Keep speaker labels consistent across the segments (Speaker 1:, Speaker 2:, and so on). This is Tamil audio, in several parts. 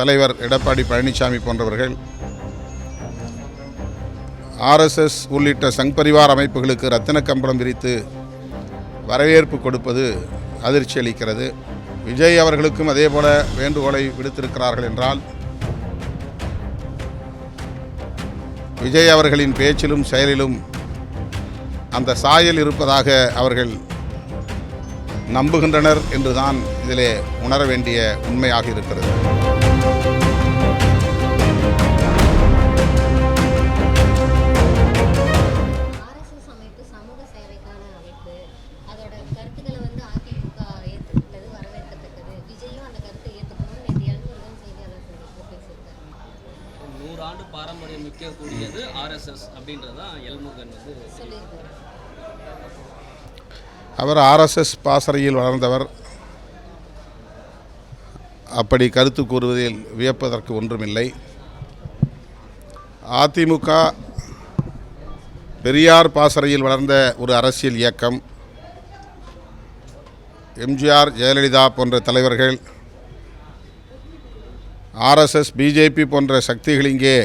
Speaker 1: தலைவர் எடப்பாடி பழனிசாமி போன்றவர்கள் ஆர்எஸ்எஸ் உள்ளிட்ட சங் பரிவார் அமைப்புகளுக்கு ரத்தின கம்பளம் விரித்து வரவேற்பு கொடுப்பது அதிர்ச்சி அளிக்கிறது. விஜய் அவர்களுக்கும் அதேபோல வேண்டுகோளை விடுத்திருக்கிறார்கள் என்றால் விஜய் அவர்களின் பேச்சிலும் செயலிலும் அந்த சாயல் இருப்பதாக அவர்கள் நம்புகின்றனர் என்றுதான் இதிலே உணர வேண்டிய உண்மையாக இருக்கிறது.
Speaker 2: நூறு
Speaker 3: ஆண்டு பாரம்பரியம் மிக்கக்கூடியது ஆர்எஸ்எஸ் அப்படின்றதான் எல்முருகன் வந்து
Speaker 1: அவர் ஆர்எஸ்எஸ் பாசறையில் வளர்ந்தவர். அப்படி கருத்து கூறுவதில் வியப்பதற்கு ஒன்றுமில்லை. அதிமுக பெரியார் பாசறையில் வளர்ந்த ஒரு அரசியல் இயக்கம். எம்ஜிஆர் ஜெயலலிதா போன்ற தலைவர்கள் ஆர்எஸ்எஸ் பிஜேபி போன்ற சக்திகள் இங்கே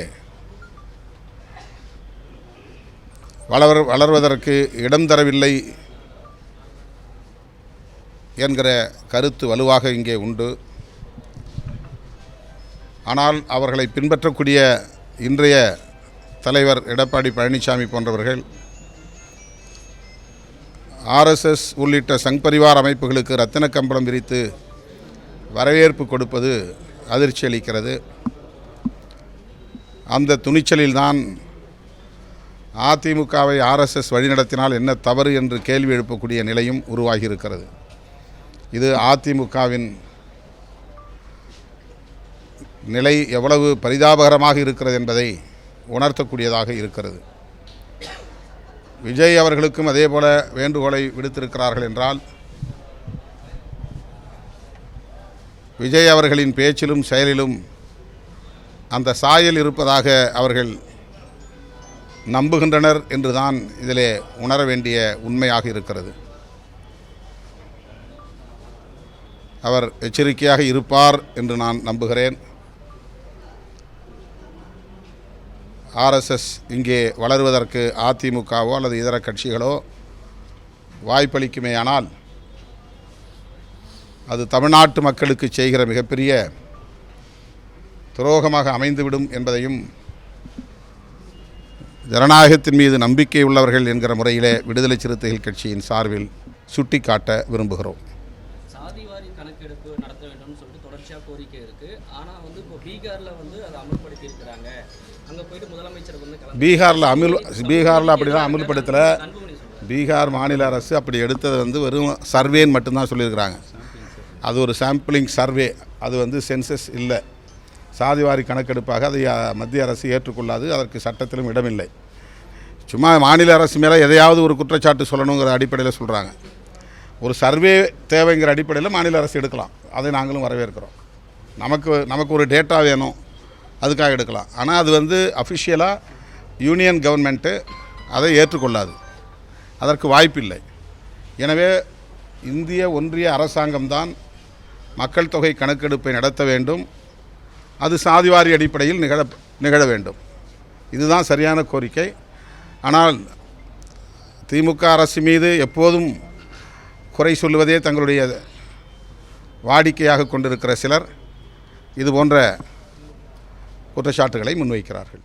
Speaker 1: வளர் வளர்வதற்கு இடம் தரவில்லை என்கிற கருத்து வலுவாக இங்கே உண்டு. ஆனால் அவர்களை பின்பற்றக்கூடிய இன்றைய தலைவர் எடப்பாடி பழனிசாமி போன்றவர்கள் ஆர்எஸ்எஸ் உள்ளிட்ட சங் பரிவார் அமைப்புகளுக்கு ரத்தின கம்பளம் விரித்து வரவேற்பு கொடுப்பது அதிர்ச்சி அளிக்கிறது. அந்த துணிச்சலில்தான் அதிமுகவை ஆர்எஸ்எஸ் வழிநடத்தினால் என்ன தவறு என்று கேள்வி எழுப்பக்கூடிய நிலையும் உருவாகியிருக்கிறது. இது அதிமுகவின் நிலை எவ்வளவு பரிதாபகரமாக இருக்கிறது என்பதை உணர்த்தக்கூடியதாக இருக்கிறது. விஜய் அவர்களுக்கும் அதே போல வேண்டுகோளை விடுத்திருக்கிறார்கள் என்றால் விஜய் அவர்களின் பேச்சிலும் செயலிலும் அந்த சாயல் இருப்பதாக அவர்கள் நம்புகின்றனர் என்றுதான் இதிலே உணர வேண்டிய உண்மையாக இருக்கிறது. அவர் எச்சரிக்கையாக இருப்பார் என்று நான் நம்புகிறேன். ஆர்எஸ்எஸ் இங்கே வளருவதற்கு அதிமுகவோ அல்லது இதர கட்சிகளோ வாய்ப்பளிக்குமேயானால் அது தமிழ்நாட்டு மக்களுக்கு செய்கிற மிகப்பெரிய துரோகமாக அமைந்துவிடும் என்பதையும் ஜனநாயகத்தின் மீது நம்பிக்கை உள்ளவர்கள் என்கிற முறையிலே விடுதலை சிறுத்தைகள் கட்சியின் சார்பில் சுட்டிக்காட்ட விரும்புகிறோம்.
Speaker 3: சாதிவாரி கணக்கெடுப்பு நடத்த வேண்டும்னு சொல்லிட்டு தொடர்ச்சியாக கோரிக்கை இருக்கு. ஆனால் வந்து இப்போ பீகார்ல வந்து அதை அமல்படுத்தி இருக்கிறாங்க அங்கே போயிட்டு முதலமைச்சர் வந்து கலந்து
Speaker 1: பீகாரில் அமுல் பீகாரில் அப்படிலாம் அமுல்படுத்தலை. பீகார் மாநில அரசு அப்படி எடுத்தது வந்து வெறும் சர்வேன்னு மட்டும்தான் சொல்லியிருக்கிறாங்க. அது ஒரு சாம்பிளிங் சர்வே அது வந்து சென்சஸ் இல்லை. சாதிவாரி கணக்கெடுப்பாக அதை மத்திய அரசு ஏற்றுக்கொள்ளாது. அதற்கு சட்டத்திலும் இடமில்லை. சும்மா மாநில அரசு மேலே எதையாவது ஒரு குற்றச்சாட்டு சொல்லணுங்கிற அடிப்படையில் சொல்கிறாங்க ஒரு சர்வே தேவைங்கிற அடிப்படையில் மாநில அரசு எடுக்கலாம். அதை நாங்களும் வரவேற்கிறோம். நமக்கு நமக்கு ஒரு டேட்டா வேணும். அதுக்காக எடுக்கலாம். ஆனால் அது வந்து அஃபிஷியலாக யூனியன் கவர்மெண்ட்டு அதை ஏற்றுக்கொள்ளாது. அதற்கு வாய்ப்பில்லை. எனவே இந்திய ஒன்றிய அரசாங்கம்தான் மக்கள் தொகை கணக்கெடுப்பை நடத்த வேண்டும். அது சாதிவாரி அடிப்படையில் நிகழ நிகழ வேண்டும். இதுதான் சரியான கோரிக்கை. ஆனால் திமுக அரசு மீது எப்போதும் குறை சொல்லுவதே தங்களுடைய வாடிக்கையாக கொண்டிருக்கிற சிலர். இது போன்ற குற்றச்சாட்டுகளை முன்வைக்கிறார்கள்.